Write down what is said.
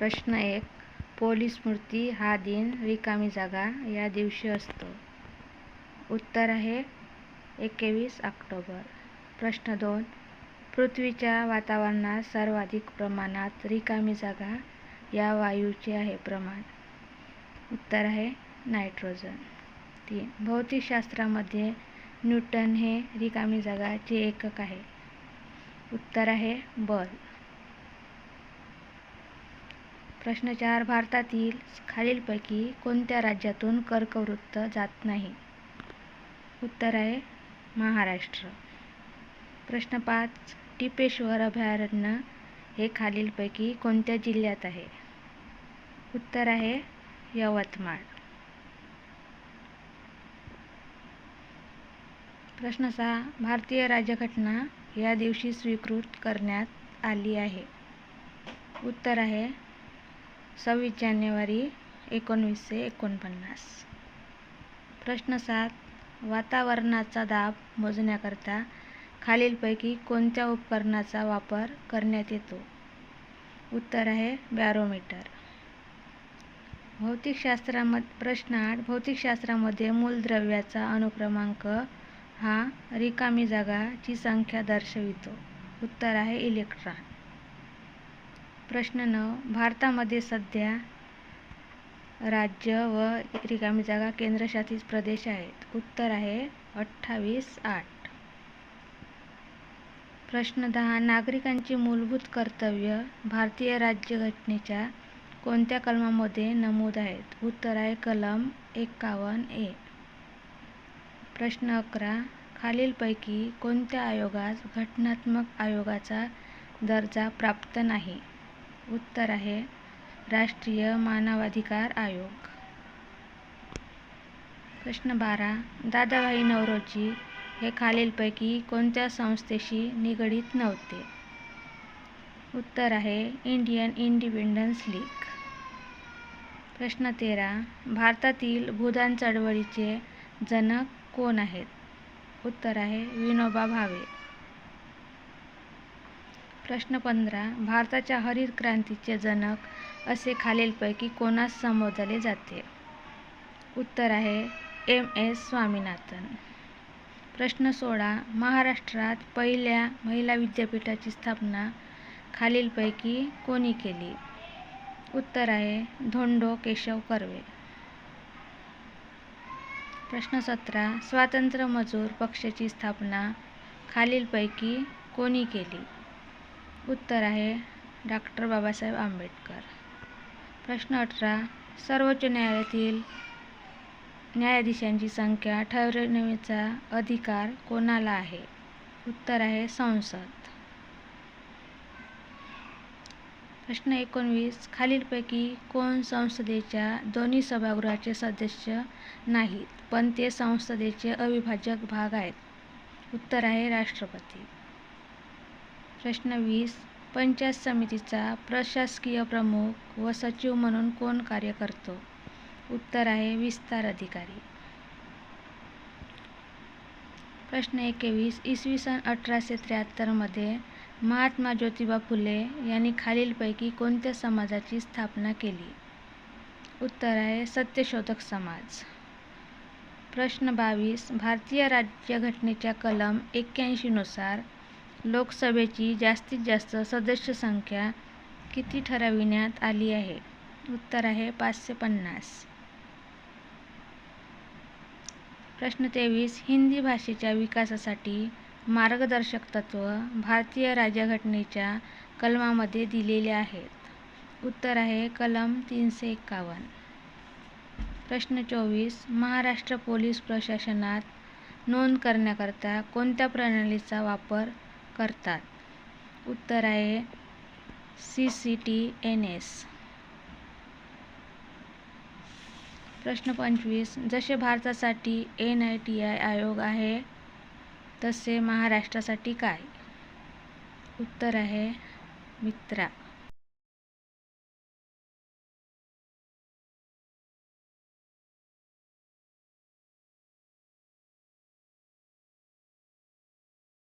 प्रश्न एक पोलीस स्मृती हा दिन रिकामी जागा या दिवशी असतो. उत्तर आहे एकवीस ऑक्टोबर. प्रश्न दोन पृथ्वीच्या वातावरणात सर्वाधिक प्रमाणात रिकामी जागा या वायूचे आहे प्रमाण. उत्तर आहे नायट्रोजन. तीन भौतिकशास्त्रामध्ये न्यूटन हे रिकामी जागाचे एकक आहे. उत्तर आहे बल. प्रश्न चार भारतातील खालीलपैकी कोणत्या राज्यातून कर्कवृत्त जात नाही? उत्तर आहे महाराष्ट्र. प्रश्न पाच टिपेश्वर अभयारण्य हे खालीलपैकी कोणत्या जिल्ह्यात आहे? उत्तर आहे यवतमाळ. प्रश्न सहा भारतीय राज्यघटना या दिवशी स्वीकृत करण्यात आली आहे. उत्तर आहे सव्वीस जानेवारी एकोणवीसशे एकोणपन्नास. प्रश्न सात वातावरणाचा दाब मोजण्याकरता खालीलपैकी कोणत्या उपकरणाचा वापर करण्यात येतो? उत्तर आहे बॅरोमीटर. भौतिकशास्त्रामध्ये प्रश्न आठ भौतिकशास्त्रामध्ये मूलद्रव्याचा अनुक्रमांक हा रिकामी जागाची संख्या दर्शवितो. उत्तर आहे इलेक्ट्रॉन. प्रश्न नऊ भारतामध्ये सध्या राज्य व रिकामी जागा केंद्रशासित प्रदेश आहेत. उत्तर आहे अठ्ठावीस आठ. प्रश्न दहा नागरिकांची मूलभूत कर्तव्य भारतीय राज्यघटनेच्या कोणत्या कलमामध्ये नमूद आहेत? उत्तर आहे कलम एक्कावन्न ए. प्रश्न अकरा खालीलपैकी कोणत्या आयोगास घटनात्मक आयोगाचा दर्जा प्राप्त नाही? उत्तर आहे राष्ट्रीय मानवाधिकार आयोग. प्रश्न बारा दादाभाई नौरोजी हे खालीलपैकी कोणत्या संस्थेशी निगडीत नव्हते? उत्तर आहे इंडियन इंडिपेंडन्स लीग. प्रश्न तेरा भारतातील भूदान चळवळीचे जनक कोण आहेत? उत्तर आहे विनोबा भावे. प्रश्न पंधरा भारताच्या हरित क्रांतीचे जनक असे खालीलपैकी कोणास संबोधले जाते? उत्तर आहे एम. एस. स्वामीनाथन. प्रश्न सोळा महाराष्ट्रात पहिल्या महिला विद्यापीठाची स्थापना खालीलपैकी कोणी केली? उत्तर आहे धोंडो केशव कर्वे. प्रश्न सतरा स्वातंत्र्य मजूर पक्षाची स्थापना खालीलपैकी कोणी केली? उत्तर आहे डॉक्टर बाबासाहेब आंबेडकर. प्रश्न अठरा सर्वोच्च न्यायालयातील न्यायाधीशांची संख्या ठरविण्याचा अधिकार कोणाला आहे? उत्तर आहे संसद. प्रश्न एकोणवीस खालीलपैकी कोण संसदेच्या दोन्ही सभागृहाचे सदस्य नाहीत पण ते संसदेचे अविभाजक भाग आहेत? उत्तर आहे राष्ट्रपती. प्रश्न वीस. पंचायत समितीचा प्रशासकीय प्रमुख व सचिव म्हणून कोण कार्य करतो? उत्तर आहे विस्तार अधिकारी. प्रश्न एकवीस. इसवी सन अठराशे त्र्याहत्तरमध्ये महात्मा ज्योतिबा फुले यांनी खालीलपैकी कोणत्या समाजाची स्थापना केली? उत्तर आहे सत्यशोधक समाज. प्रश्न बावीस. भारतीय राज्यघटनेच्या कलम एक्क्याऐंशीनुसार लोकसभेची जास्तीत जास्त सदस्य संख्या किती ठरविण्यात आली आहे? उत्तर आहे पाचशे पन्नास. प्रश्न तेवीस. हिंदी भाषेच्या विकासासाठी मार्गदर्शक तत्व भारतीय राज्यघटनेच्या कलमामध्ये दिलेले आहेत. उत्तर आहे कलम तीनशे एक्कावन्न प्रश्न चोवीस. महाराष्ट्र पोलीस प्रशासनात नोंद करण्याकरता कोणत्या प्रणालीचा वापर करतात. उत्तर आहे C C T N S प्रश्न पंचवीस. जसे भारतासाठी एन आय टी आय आयोग आहे तसे महाराष्ट्रासाठी काय? उत्तर आहे मित्रा.